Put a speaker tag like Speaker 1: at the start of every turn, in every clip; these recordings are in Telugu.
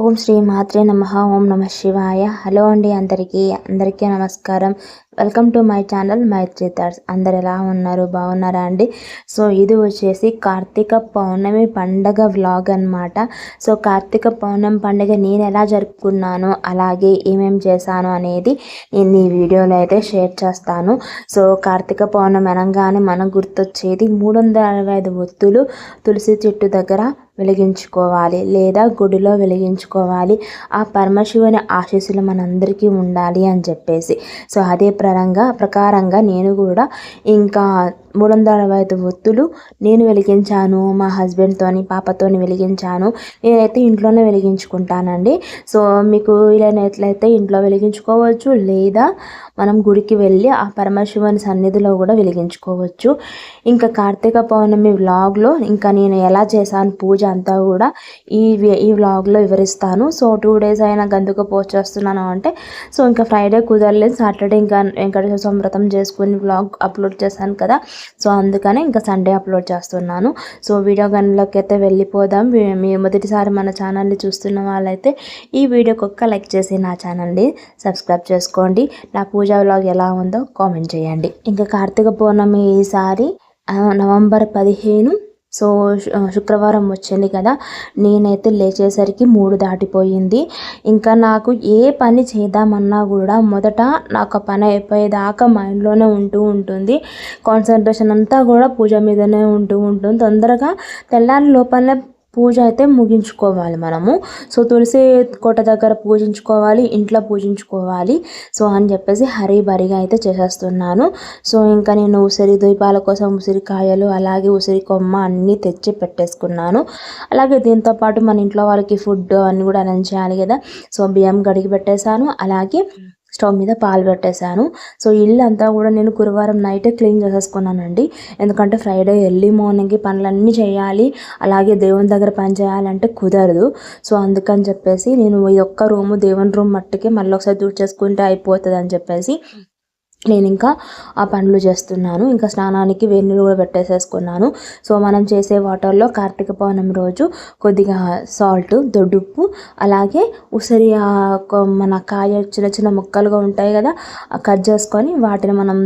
Speaker 1: ఓం శ్రీ మాత్రే నమ ఓం నమ శివాయ. హలో అండి అందరికీ అందరికీ నమస్కారం. Welcome to my channel Maitri thoughts అందరు ఎలా ఉన్నారు? బాగున్నారా అండి? సో ఇది వచ్చేసి కార్తీక పౌర్ణమి పండగ వ్లాగ్ అనమాట సో కార్తీక పౌర్ణమి పండుగ నేను ఎలా జరుపుకున్నాను అలాగే ఏమేమి చేశాను అనేది నేను ఈ వీడియోలో అయితే షేర్ చేస్తాను. సో కార్తీక పౌర్ణమి అనగానే మనకు గుర్తొచ్చేది మూడు వందల అరవై ఐదు ఒత్తులు తులసి చెట్టు దగ్గర వెలిగించుకోవాలి లేదా గుడిలో వెలిగించుకోవాలి. ఆ పరమశివుని ఆశీస్సులు మనందరికీ ఉండాలి అని చెప్పేసి. సో అదే ప్రరంగా ప్రకారంగా నేను కూడా ఇంకా మూడు ఐదు ఒత్తులు నేను వెలిగించాను మా హస్బెండ్తోని పాపతోని వెలిగించాను. నేనైతే ఇంట్లోనే వెలిగించుకుంటానండి. సో మీకు వీలైనట్లయితే ఇంట్లో వెలిగించుకోవచ్చు లేదా మనం గుడికి వెళ్ళి ఆ పరమశివుని సన్నిధిలో కూడా వెలిగించుకోవచ్చు. ఇంకా కార్తీక పౌర్ణమి వ్లాగ్లో ఇంకా నేను ఎలా చేశాను పూజ అంతా కూడా ఈ ఈ వ్లాగ్లో వివరిస్తాను. సో టూ డేస్ అయినా గందుకు పోస్ట్ చేస్తున్నాను అంటే సో ఇంకా ఫ్రైడే కుదరలేదు. సాటర్డే ఇంకా వెంకటేశ్వర వ్రతం చేసుకుని వ్లాగ్ అప్లోడ్ చేశాను కదా. సో అందుకనే ఇంకా సండే అప్లోడ్ చేస్తున్నాను. సో వీడియో గన్లోకి అయితే వెళ్ళిపోదాం మీ మొదటిసారి మన ఛానల్ని చూస్తున్న వాళ్ళైతే ఈ వీడియోకి ఒక్క లైక్ చేసి నా ఛానల్ని సబ్స్క్రైబ్ చేసుకోండి. నా పూజా వ్లాగ్ ఎలా ఉందో కామెంట్ చేయండి. ఇంకా కార్తీక పౌర్ణమి ఈసారి నవంబర్ పదిహేను సో శుక్రవారం వచ్చింది కదా నేనైతే లేచేసరికి మూడు దాటిపోయింది. ఇంకా నాకు ఏ పని చేద్దామన్నా కూడా మొదట నాకు పని అయిపోయేదాకా మైండ్లోనే ఉంటూ ఉంటుంది. కాన్సన్ట్రేషన్ అంతా కూడా పూజ మీదనే ఉంటూ ఉంటుంది. తొందరగా తెల్లారి లోపలనే పూజ అయితే ముగించుకోవాలి మనము. సో తులసి కోట దగ్గర పూజించుకోవాలి ఇంట్లో పూజించుకోవాలి. సో అని చెప్పేసి హరీ బరిగా అయితే చేసేస్తున్నాను. సో ఇంకా నేను ఉసిరి ద్వీపాల కోసం ఉసిరికాయలు అలాగే ఉసిరి కొమ్మ అన్నీ తెచ్చి పెట్టేసుకున్నాను. అలాగే దీంతో పాటు మన ఇంట్లో వాళ్ళకి ఫుడ్ అన్నీ కూడా అరేంజ్ చేయాలి కదా. సో బియ్యం గడిగి పెట్టేశాను. అలాగే స్టవ్ మీద పాలు పెట్టేశాను. సో ఇల్లు అంతా కూడా నేను గురువారం నైటే క్లీన్ చేసేసుకున్నానండి. ఎందుకంటే ఫ్రైడే ఎర్లీ మార్నింగ్కి పనులన్నీ చేయాలి. అలాగే దేవుని దగ్గర పని చేయాలంటే కుదరదు. సో అందుకని చెప్పేసి నేను ఈ ఒక్క రూము దేవుని రూమ్ మట్టుకే మళ్ళీ ఒకసారి దూర్ చేసుకుంటే అయిపోతుంది అని చెప్పేసి నేను ఇంకా ఆ పనులు చేస్తున్నాను. ఇంకా స్నానానికి వేడి నీళ్ళు కూడా పెట్టేసేసుకున్నాను. సో మనం చేసే వాటర్లో కార్తీక పౌర్ణమి రోజు కొద్దిగా సాల్ట్ దొడ్డుప్పు అలాగే ఉసిరి మన కాయ చిన్న చిన్న ముక్కలుగా ఉంటాయి కదా కట్ చేసుకొని వాటిని మనం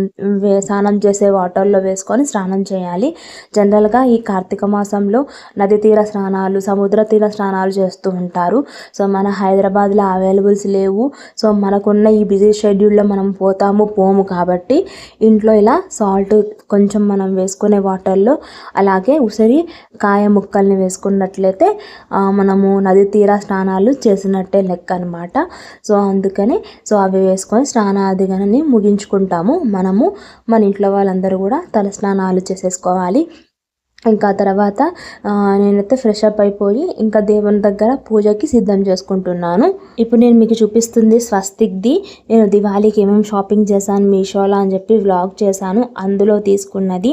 Speaker 1: వే స్నానం చేసే వాటర్లో వేసుకొని స్నానం చేయాలి. జనరల్గా ఈ కార్తీక మాసంలో నది తీర స్నానాలు సముద్ర తీర స్నానాలు చేస్తూ ఉంటారు. సో మన హైదరాబాద్లో అవైలబుల్స్ లేవు. సో మనకున్న ఈ బిజీ షెడ్యూల్లో మనం పోతాము పోము కాబట్టి ఇంట్లో ఇలా సాల్ట్ కొంచెం మనం వేసుకునే వాటర్లో అలాగే ఉసిరి కాయ ముక్కల్ని వేసుకున్నట్లయితే మనము నది తీర స్నానాలు చేసినట్టే లెక్క అనమాట సో అందుకని సో అవి వేసుకొని స్నానాదిగాని ముగించుకుంటాము. మనము మన ఇంట్లో వాళ్ళందరూ కూడా తల స్నానాలు చేసేసుకోవాలి. ఇంకా తర్వాత నేనైతే ఫ్రెష్ అప్ అయిపోయి ఇంకా దేవుని దగ్గర పూజకి సిద్ధం చేసుకుంటున్నాను. ఇప్పుడు నేను మీకు చూపిస్తుంది స్వస్తిక్ది నేను దివాళీకి ఏమేమి షాపింగ్ చేశాను మీషోలో అని చెప్పి వ్లాగ్ చేశాను అందులో తీసుకున్నది.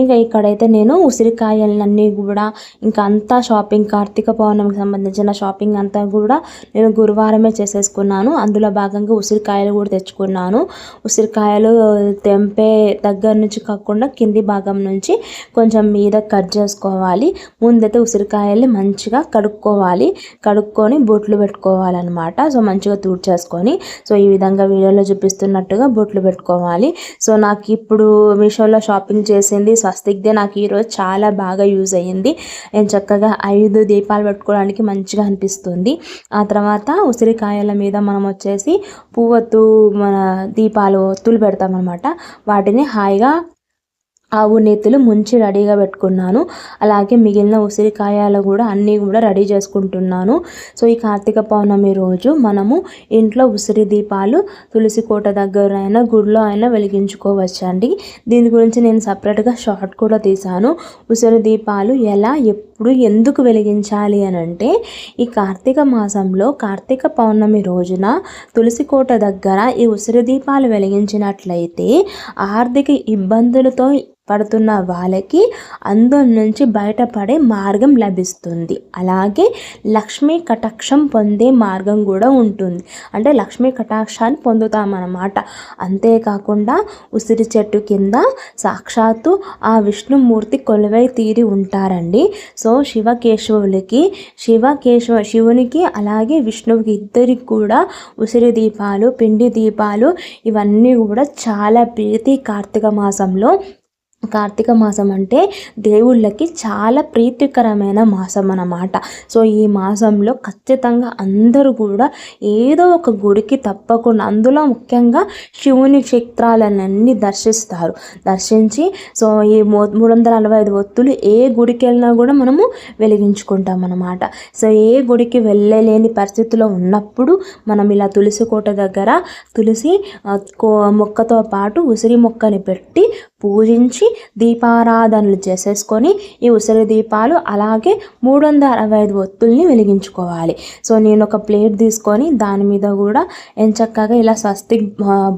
Speaker 1: ఇంకా ఇక్కడైతే నేను ఉసిరికాయలన్నీ కూడా ఇంకా అంతా షాపింగ్ కార్తీక పౌర్ణమికి సంబంధించిన షాపింగ్ అంతా కూడా నేను గురువారమే చేసేసుకున్నాను. అందులో భాగంగా ఉసిరికాయలు కూడా తెచ్చుకున్నాను. ఉసిరికాయలు తెంపే దగ్గర నుంచి కాకుండా కింది భాగం నుంచి కొంచెం మీద కట్ చేసుకోవాలి. ముందైతే ఉసిరికాయల్ని మంచిగా కడుక్కోవాలి. కడుక్కొని బొట్లు పెట్టుకోవాలన్నమాట. సో మంచిగా చేసుకొని. సో ఈ విధంగా వీడియోలో చూపిస్తున్నట్టుగా బొట్లు పెట్టుకోవాలి. సో నాకు ఇప్పుడు మీషోలో షాపింగ్ చేసింది స్వస్తిక్దే. నాకు ఈరోజు చాలా బాగా యూజ్ అయ్యింది. నేను చక్కగా ఐదు దీపాలు పెట్టుకోవడానికి మంచిగా అనిపిస్తుంది. ఆ తర్వాత ఉసిరికాయల మీద మనం వచ్చేసి పువ్వొత్తు మన దీపాలు ఒత్తులు పెడతామన్నమాట. వాటిని హాయిగా ఆవు నేతులు ముంచి రెడీగా పెట్టుకున్నాను. అలాగే మిగిలిన ఉసిరికాయలు కూడా అన్నీ కూడా రెడీ చేసుకుంటున్నాను. సో ఈ కార్తీక పౌర్ణమి రోజు మనము ఇంట్లో ఉసిరి దీపాలు తులసి కోట దగ్గర అయినా గుడిలో అయినా వెలిగించుకోవచ్చండి. దీని గురించి నేను సపరేట్గా షార్ట్ కూడా తీశాను. ఉసిరి దీపాలు ఎలా ఎప్పుడు ఎందుకు వెలిగించాలి అని అంటే ఈ కార్తీక మాసంలో కార్తీక పౌర్ణమి రోజున తులసి కోట దగ్గర ఈ ఉసిరి దీపాలు వెలిగించినట్లయితే ఆర్థిక ఇబ్బందులతో పడుతున్న వాళ్ళకి అందం నుంచి బయటపడే మార్గం లభిస్తుంది. అలాగే లక్ష్మీ కటాక్షం పొందే మార్గం కూడా ఉంటుంది. అంటే లక్ష్మీ కటాక్షాన్ని పొందుతామన్నమాట. అంతేకాకుండా ఉసిరి చెట్టు కింద సాక్షాత్తు ఆ విష్ణుమూర్తి కొలువై తీరి ఉంటారండి. సో శివకేశవులకి శివకేశవ శివునికి అలాగే విష్ణువుకి ఇద్దరికి కూడా ఉసిరి దీపాలు పిండి దీపాలు ఇవన్నీ కూడా చాలా ప్రీతి కార్తీక మాసంలో కార్తీక మాసం అంటే దేవుళ్ళకి చాలా ప్రీతికరమైన మాసం అన్నమాట. సో ఈ మాసంలో ఖచ్చితంగా అందరూ కూడా ఏదో ఒక గుడికి తప్పకుండా అందులో ముఖ్యంగా శివుని క్షేత్రాలన్నీ దర్శిస్తారు. దర్శించి సో ఈ మూడు వందల నలభై ఐదు ఒత్తులు ఏ గుడికి వెళ్ళినా కూడా మనము వెలిగించుకుంటాం అన్నమాట సో ఏ గుడికి వెళ్ళలేని పరిస్థితిలో ఉన్నప్పుడు మనం ఇలా తులసి కోట దగ్గర తులసి మొక్కతో పాటు ఉసిరి మొక్కని పెట్టి పూజించి దీపారాధనలు చేసేసుకొని ఈ ఉసిరి దీపాలు అలాగే మూడు వందల అరవై ఐదు ఒత్తుల్ని వెలిగించుకోవాలి. సో నేను ఒక ప్లేట్ తీసుకొని దాని మీద కూడా ఎంచక్కగా ఇలా స్వస్తిక్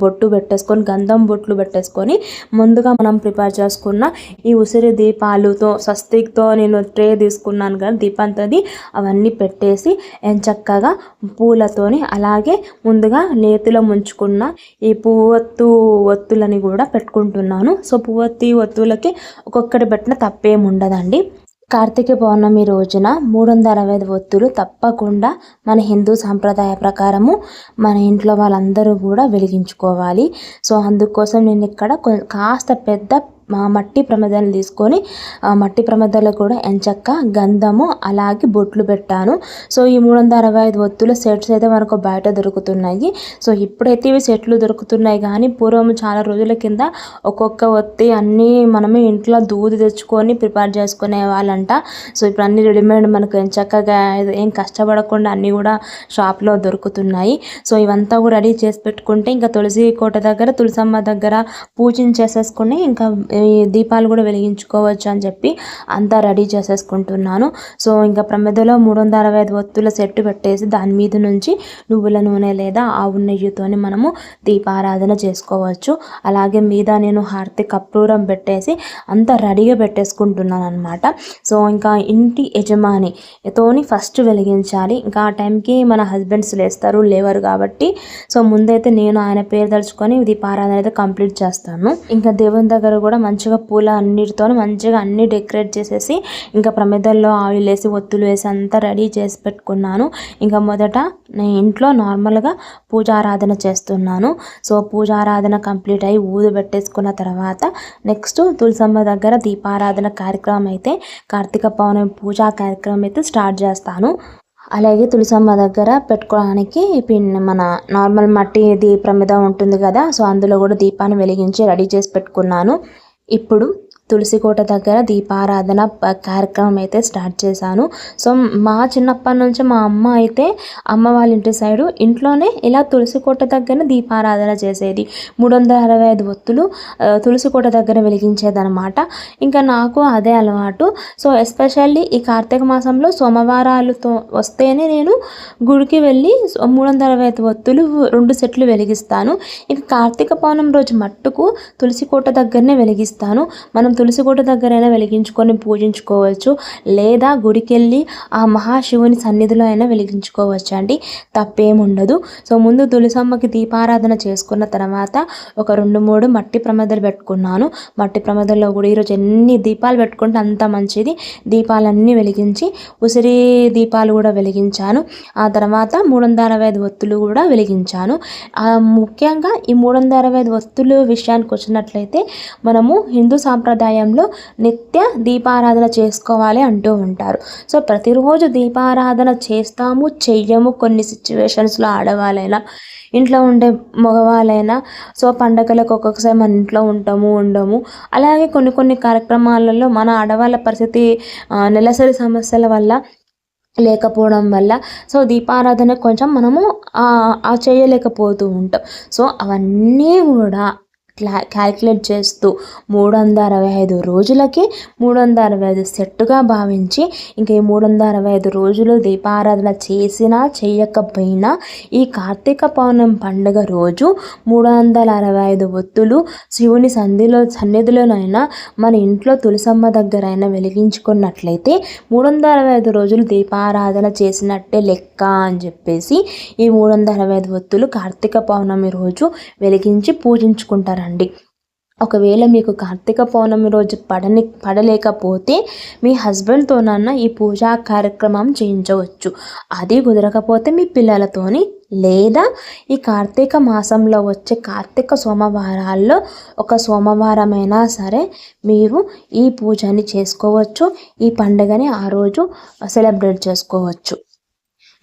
Speaker 1: బొట్టు పెట్టేసుకొని గంధం బొట్లు పెట్టేసుకొని ముందుగా మనం ప్రిపేర్ చేసుకున్న ఈ ఉసిరి దీపాలుతో స్వస్తిక్తో నేను ట్రే తీసుకున్నాను కదా దీపంతది అవన్నీ పెట్టేసి ఎంచక్కగా పూలతోని అలాగే ముందుగా నేతిలో ముంచుకున్న ఈ పువ్వొత్తు ఒత్తులని కూడా పెట్టుకుంటున్నాను. సో పువ్వొత్తి ఒత్తులకి ఒక్కొక్కటి పెట్టిన తప్పేం ఉండదండి. కార్తీక పౌర్ణమి రోజున మూడు వందల అరవై ఐదు ఒత్తులు తప్పకుండా మన హిందూ సాంప్రదాయ ప్రకారము మన ఇంట్లో వాళ్ళందరూ కూడా వెలిగించుకోవాలి. సో అందుకోసం నేను ఇక్కడ కాస్త పెద్ద మట్టి ప్రమిదలు తీసుకొని ఆ మట్టి ప్రమిదలో కూడా ఎంచక్క గంధము అలాగే బొట్లు పెట్టాను. సో ఈ మూడు వందల అరవై ఐదు ఒత్తుల సెట్స్ అయితే మనకు బయట దొరుకుతున్నాయి. సో ఇప్పుడైతే ఇవి సెట్లు దొరుకుతున్నాయి. కానీ పూర్వం చాలా రోజుల కింద ఒక్కొక్క ఒత్తి అన్నీ మనమే ఇంట్లో దూది తెచ్చుకొని ప్రిపేర్ చేసుకునే వాళ్ళంట. సో ఇప్పుడు అన్ని రెడీమేడ్ మనకు ఎంచక్కగా ఏం కష్టపడకుండా అన్నీ కూడా షాప్లో దొరుకుతున్నాయి. సో ఇవంతా కూడా రెడీ చేసి పెట్టుకుంటే ఇంకా తులసి కోట దగ్గర తులసమ్మ దగ్గర పూజించేసేసుకుని ఇంకా దీపాలు కూడా వెలిగించుకోవచ్చు అని చెప్పి అంతా రెడీ చేసేసుకుంటున్నాను. సో ఇంకా ప్రమిదలో మూడు వందల అరవై ఐదు ఒత్తుల సెట్టు పెట్టేసి దాని మీద నుంచి నువ్వుల నూనె లేదా ఆవు నెయ్యితోని మనము దీపారాధన చేసుకోవచ్చు. అలాగే మీద నేను హారతి కప్పూరం పెట్టేసి అంతా రెడీగా పెట్టేసుకుంటున్నాను అనమాట సో ఇంకా ఇంటి యజమాని తోని ఫస్ట్ వెలిగించాలి. ఇంకా ఆ టైంకి మన హస్బెండ్స్ లేస్తారు లేవరు కాబట్టి. సో ముందైతే నేను ఆయన పేరు తలుచుకొని దీపారాధన అయితే కంప్లీట్ చేస్తాను. ఇంకా దేవుని దగ్గర కూడా మంచిగా పూల అన్నిటితో మంచిగా అన్ని డెకరేట్ చేసేసి ఇంకా ప్రమిదల్లో ఆయిల్ వేసి ఒత్తులు వేసి అంతా రెడీ చేసి పెట్టుకున్నాను. ఇంకా మొదట నేను ఇంట్లో నార్మల్గా పూజారాధన చేస్తున్నాను. సో పూజారాధన కంప్లీట్ అయ్యి ఊదు పెట్టేసుకున్న తర్వాత నెక్స్ట్ తులసమ్మ దగ్గర దీపారాధన కార్యక్రమం అయితే కార్తీక పౌర్ణమి పూజా కార్యక్రమం అయితే స్టార్ట్ చేస్తాను. అలాగే తులసమ్మ దగ్గర పెట్టుకోవడానికి పిన్ని మన నార్మల్ మట్టి దీపం మీద ఉంటుంది కదా సో అందులో కూడా దీపాన్ని వెలిగించి రెడీ చేసి పెట్టుకున్నాను. ఇప్పుడు తులసికోట దగ్గర దీపారాధన కార్యక్రమం అయితే స్టార్ట్ చేశాను. సో మా చిన్నప్పటి నుంచి మా అమ్మ అయితే అమ్మ వాళ్ళ ఇంటి సైడు ఇంట్లోనే ఇలా తులసికోట దగ్గర దీపారాధన చేసేది. మూడు వందల అరవై ఐదు ఒత్తులు తులసికోట దగ్గర వెలిగించేదనమాట ఇంకా నాకు అదే అలవాటు. సో ఎస్పెషల్లీ ఈ కార్తీక మాసంలో సోమవారాలతో వస్తేనే నేను గుడికి వెళ్ళి మూడు వందల అరవై ఐదు ఒత్తులు రెండు సెట్లు వెలిగిస్తాను. ఇంకా కార్తీక పౌర్ణమి రోజు మట్టుకు తులసికోట దగ్గరనే వెలిగిస్తాను. మనం తులసికోట దగ్గరైనా వెలిగించుకొని పూజించుకోవచ్చు లేదా గుడికి వెళ్ళి ఆ మహాశివుని సన్నిధిలో అయినా వెలిగించుకోవచ్చు అండి. తప్పేం ఉండదు. సో ముందు తులసమ్మకి దీపారాధన చేసుకున్న తర్వాత ఒక రెండు మూడు మట్టి ప్రమదలు పెట్టుకున్నాను. మట్టి ప్రమదల్లో కూడా ఈరోజు ఎన్ని దీపాలు పెట్టుకుంటే అంత మంచిది. దీపాలన్నీ వెలిగించి ఉసిరి దీపాలు కూడా వెలిగించాను. ఆ తర్వాత మూడు వందల అరవై ఐదు ఒత్తులు కూడా వెలిగించాను. ముఖ్యంగా ఈ మూడు వందల అరవై ఐదు ఒత్తులు విషయానికి వచ్చినట్లయితే మనము హిందూ సాంప్రదాయ సంప్రదాయంలో నిత్య దీపారాధన చేసుకోవాలి అంటూ ఉంటారు. సో ప్రతిరోజు దీపారాధన చేస్తాము చెయ్యము కొన్ని సిచ్యువేషన్స్లో ఆడవాళ్ళైనా ఇంట్లో ఉండే మగవాళ్ళైనా. సో పండగలకు ఒక్కొక్కసారి మన ఇంట్లో ఉంటాము ఉండము. అలాగే కొన్ని కొన్ని కార్యక్రమాలలో మన ఆడవాళ్ళ పరిస్థితి నెలసరి సమస్యల వల్ల లేకపోవడం వల్ల సో దీపారాధన కొంచెం మనము చేయలేకపోతూ ఉంటాం. సో అవన్నీ కూడా క్లా క్యాల్కులేట్ చేస్తూ మూడు వందల అరవై ఐదు రోజులకి మూడు వందల అరవై ఐదు సెట్టుగా భావించి ఇంక ఈ మూడు వందల అరవై ఐదు రోజులు దీపారాధన చేసినా చేయకపోయినా ఈ కార్తీక పౌర్ణమి పండుగ రోజు మూడు వందల అరవై ఐదు ఒత్తులు శివుని సంధిలో సన్నిధిలోనైనా మన ఇంట్లో తులసమ్మ దగ్గరైనా వెలిగించుకున్నట్లయితే మూడు వందల అరవై ఐదు రోజులు దీపారాధన చేసినట్టే లెక్క అని చెప్పేసి ఈ మూడు వందల అరవై ఐదు ఒత్తులు కార్తీక పౌర్ణమి రోజు వెలిగించి పూజించుకుంటారండి ఒకవేళ మీకు కార్తీక పౌర్ణమి రోజు పడని పడలేకపోతే మీ హస్బెండ్తోనన్నా ఈ పూజా కార్యక్రమం చేయించవచ్చు. అది కుదరకపోతే మీ పిల్లలతోని లేదా ఈ కార్తీక మాసంలో వచ్చే కార్తీక సోమవారాల్లో ఒక సోమవారమైనా సరే మీరు ఈ పూజని చేసుకోవచ్చు. ఈ పండుగని ఆ రోజు సెలబ్రేట్ చేసుకోవచ్చు.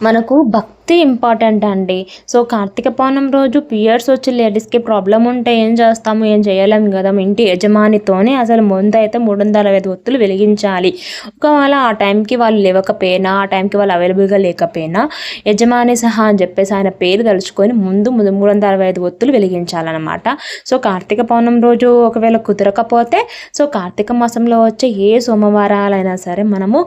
Speaker 1: మనకు భక్తి ఇంపార్టెంట్ అండి. సో కార్తీక పౌర్ణమి రోజు పియర్స్ వచ్చి లేడీస్కి ప్రాబ్లం ఉంటే ఏం చేస్తాము ఏం చేయలేము కదా ఇంటి యజమానితోనే అసలు ముందు అయితే మూడు వందల ఐదు ఒత్తులు వెలిగించాలి. ఒకవేళ ఆ టైంకి వాళ్ళు లేవకపోయినా ఆ టైంకి వాళ్ళు అవైలబుల్గా లేకపోయినా యజమాని సహా అని చెప్పేసి ఆయన పేరు తలుచుకొని ముందు మూడు వందల అరవై ఐదు ఒత్తులు వెలిగించాలన్నమాట. సో కార్తీక పౌర్ణమి రోజు ఒకవేళ కుదరకపోతే సో కార్తీక మాసంలో వచ్చే ఏ సోమవారాలైనా సరే మనము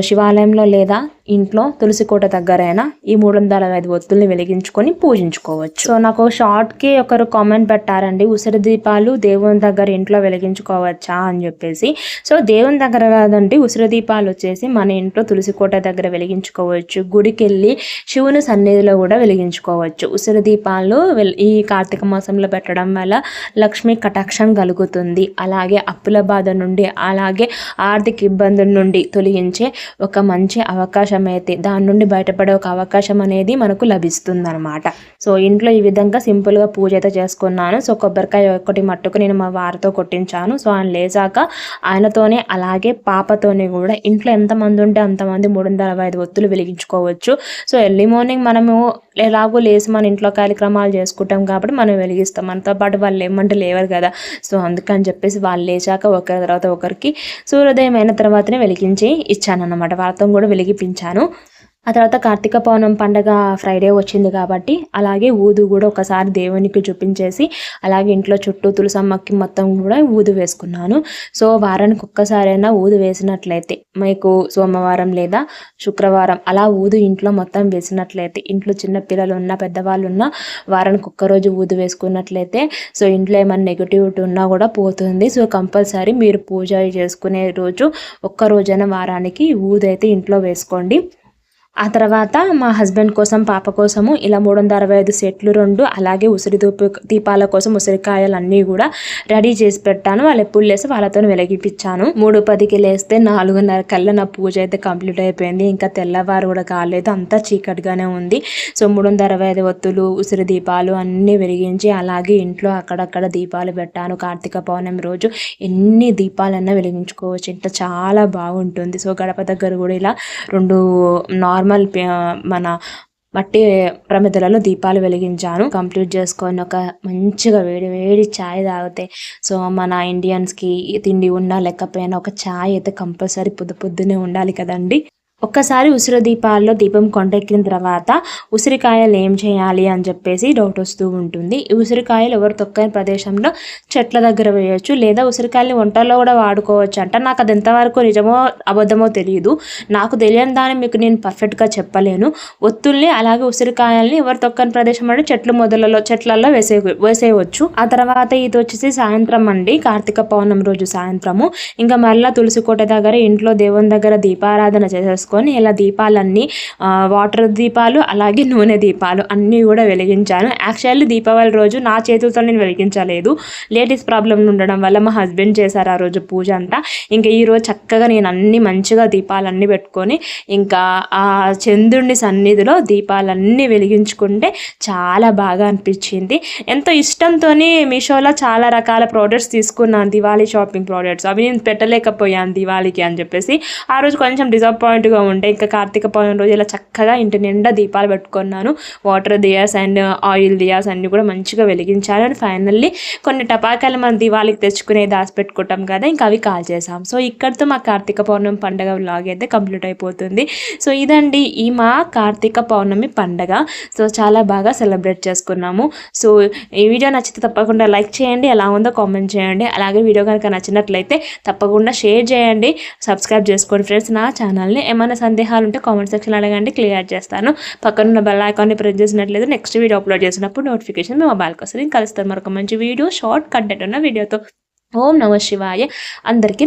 Speaker 1: శివాలయంలో లేదా ఇంట్లో తులసి కోట దగ్గరైనా ఈ మూడు వందల ఒత్తుల్ని వెలిగించుకొని పూజించుకోవచ్చు. సో నాకు షార్ట్కి ఒకరు కామెంట్ పెట్టారండి ఉసిరి దీపాలు దేవుని దగ్గర ఇంట్లో వెలిగించుకోవచ్చా? అని చెప్పేసి. సో దేవుని దగ్గర కాదండి ఉసిరి దీపాలు వచ్చేసి మన ఇంట్లో తులసి కోట దగ్గర వెలిగించుకోవచ్చు గుడికి వెళ్ళి శివుని సన్నిధిలో కూడా వెలిగించుకోవచ్చు. ఉసిరి దీపాలు ఈ కార్తీక మాసంలో పెట్టడం వల్ల లక్ష్మి కటాక్షం కలుగుతుంది. అలాగే అప్పుల బాధ నుండి అలాగే ఆర్థిక ఇబ్బందుల నుండి తొలగించే ఒక మంచి అవకాశం అయితే దాని నుండి బయటపడే ఒక అవకాశం అనేది మనకు లభిస్తుంది అనమాట సో ఇంట్లో ఈ విధంగా సింపుల్గా పూజ అయితే చేసుకున్నాను. సో కొబ్బరికాయ ఒకటి మట్టుకు నేను మా వారితో కొట్టించాను. సో ఆయన లేచాక ఆయనతోనే అలాగే పాపతోనే కూడా ఇంట్లో ఎంతమంది ఉంటే అంతమంది మూడు వందల అరవై ఐదు ఒత్తులు వెలిగించుకోవచ్చు. సో ఎర్లీ మార్నింగ్ మనము ఎలాగో లేచి మన ఇంట్లో కార్యక్రమాలు చేసుకుంటాం కాబట్టి మనం వెలిగిస్తాం. మనతో పాటు వాళ్ళు ఏమంటే లేవరు కదా. సో అందుకని చెప్పేసి వాళ్ళు లేచాక ఒకరి తర్వాత ఒకరికి సూర్యోదయం అయిన తర్వాతనే వెలిగించి ఇచ్చాను అనమాట వాళ్ళతో కూడా వెలిగిపించాను. ఆ తర్వాత కార్తీక పౌర్ణం పండగ ఫ్రైడే వచ్చింది కాబట్టి అలాగే ఊదు కూడా ఒకసారి దేవునికి చూపించేసి అలాగే ఇంట్లో చుట్టూ తులసమ్మకి మొత్తం కూడా ఊదు వేసుకున్నాను. సో వారానికి ఒక్కసారైనా ఊదు వేసినట్లయితే మీకు సోమవారం లేదా శుక్రవారం అలా ఊదు ఇంట్లో మొత్తం వేసినట్లయితే ఇంట్లో చిన్న పిల్లలు ఉన్న పెద్దవాళ్ళు ఉన్న వారానికి ఒక్కరోజు ఊదు వేసుకున్నట్లయితే సో ఇంట్లో ఏమైనా నెగిటివిటీ ఉన్నా కూడా పోతుంది. సో కంపల్సరీ మీరు పూజ చేసుకునే రోజు ఒక్క రోజైన వారానికి ఊదు అయితే ఇంట్లో వేసుకోండి. ఆ తర్వాత మా హస్బెండ్ కోసం పాప కోసము ఇలా మూడు వందల అరవై ఐదు సెట్లు రెండు అలాగే ఉసిరి దూపు దీపాల కోసం ఉసిరికాయలు అన్నీ కూడా రెడీ చేసి పెట్టాను. వాళ్ళు ఎప్పుడు లేసి వాళ్ళతో వెలిగిపించాను మూడు పదికి లేస్తే నాలుగున్నర కల్లా నా పూజ అయితే కంప్లీట్ అయిపోయింది. ఇంకా తెల్లవారు కూడా కాలేదు. అంతా చీకటిగానే ఉంది. సో మూడు వందల అరవై ఐదు ఒత్తులు ఉసిరి దీపాలు అన్నీ వెలిగించి అలాగే ఇంట్లో అక్కడక్కడ దీపాలు పెట్టాను. కార్తీక పౌర్ణమి రోజు ఎన్ని దీపాలన్నా వెలిగించుకోవచ్చు. ఇంట్లో చాలా బాగుంటుంది. సో గడప దగ్గర కూడా ఇలా రెండు నార్మల్ నార్మల్ మన మట్టి ప్రమిదలలో దీపాలు వెలిగించాను. కంప్లీట్ చేసుకొని ఒక మంచిగా వేడి వేడి ఛాయ్ తాగితే సో మన ఇండియన్స్కి తిండి ఉన్నా లేకపోయినా ఒక ఛాయ్ అయితే కంపల్సరీ పొద్దు పొద్దునే ఉండాలి కదండి. ఒక్కసారి ఉసిరి దీపాల్లో దీపం కొండెక్కిన తర్వాత ఉసిరికాయలు ఏం చేయాలి అని చెప్పేసి డౌట్ వస్తూ ఉంటుంది. ఈ ఉసిరికాయలు ఎవరు తొక్కని ప్రదేశంలో చెట్ల దగ్గర వేయచ్చు లేదా ఉసిరికాయలు వంటల్లో కూడా వాడుకోవచ్చు అంట. నాకు అది ఎంతవరకు నిజమో అబద్ధమో తెలియదు. నాకు తెలియని దాన్ని మీకు నేను పర్ఫెక్ట్గా చెప్పలేను. ఒత్తుల్ని అలాగే ఉసిరికాయల్ని ఎవరు తొక్కని ప్రదేశం అంటే చెట్లు మొదలలో చెట్లలో వేసే వేసేయవచ్చు ఆ తర్వాత ఇది వచ్చేసి సాయంత్రం అండి. కార్తీక పౌర్ణమి రోజు సాయంత్రము. ఇంకా మళ్ళీ తులసి కోట దగ్గర ఇంట్లో దేవుని దగ్గర దీపారాధన చేసేస్తారు చేసుకొని ఇలా దీపాలన్నీ వాటర్ దీపాలు అలాగే నూనె దీపాలు అన్నీ కూడా వెలిగించాను. యాక్చువల్లీ దీపావళి రోజు నా చేతులతో నేను వెలిగించలేదు. లేడీస్ ప్రాబ్లం ఉండడం వల్ల మా హస్బెండ్ చేశారు ఆ రోజు పూజ అంతా. ఇంకా ఈరోజు చక్కగా నేను అన్ని మంచిగా దీపాలన్నీ పెట్టుకొని ఇంకా ఆ చంద్రుడిని సన్నిధిలో దీపాలన్నీ వెలిగించుకుంటే చాలా బాగా అనిపించింది. ఎంతో ఇష్టంతో మీషోలో చాలా రకాల ప్రోడక్ట్స్ తీసుకున్నాను. దివాళీ షాపింగ్ ప్రోడక్ట్స్ అవి నేను పెట్టలేకపోయాను దివాళీకి అని చెప్పేసి. ఆ రోజు కొంచెం డిసప్పాయింట్గా పీస్ఫుల్గా ఉంటాయి ఇంకా కార్తీక పౌర్ణమి రోజు ఇలా చక్కగా ఇంటి నిండా దీపాలు పెట్టుకున్నాను. Water diyas and oil diyas అన్నీ కూడా మంచిగా వెలిగించాను అండ్ ఫైనల్లీ కొన్ని టపాకాయలు మనం దివాళికి తెచ్చుకునే దాచిపెట్టుకుంటాం కదా ఇంకా అవి కాల్ చేసాం సో ఇక్కడితో మా కార్తీక పౌర్ణమి పండుగ వ్లాగ్ అయితే కంప్లీట్ అయిపోతుంది. సో ఇదండి ఈ మా కార్తీక పౌర్ణమి పండగ. సో చాలా బాగా సెలబ్రేట్ చేసుకున్నాము. సో ఈ వీడియో నచ్చితే తప్పకుండా లైక్ చేయండి ఎలా ఉందో కామెంట్ చేయండి. అలాగే వీడియో కనుక నచ్చినట్లయితే తప్పకుండా షేర్ చేయండి. సబ్స్క్రైబ్ చేసుకోండి ఫ్రెండ్స్. నా ఛానల్ని ఏమైనా సందేహాలు ఉంటే కామెంట్ సెక్షన్ అడగండి క్లియర్ చేస్తాను. పక్కన బెల్ ఐకాన్ని ప్రెస్ చేసినట్లయితే నెక్స్ట్ వీడియో అప్లోడ్ చేసినప్పుడు నోటిఫికేషన్ మీ మొబైల్కి వస్తుంది కలుస్తాను మరొక మంచి వీడియో షార్ట్ కంటెంట్ ఉన్న వీడియోతో ఓం నమ శివాయ. అందరికీ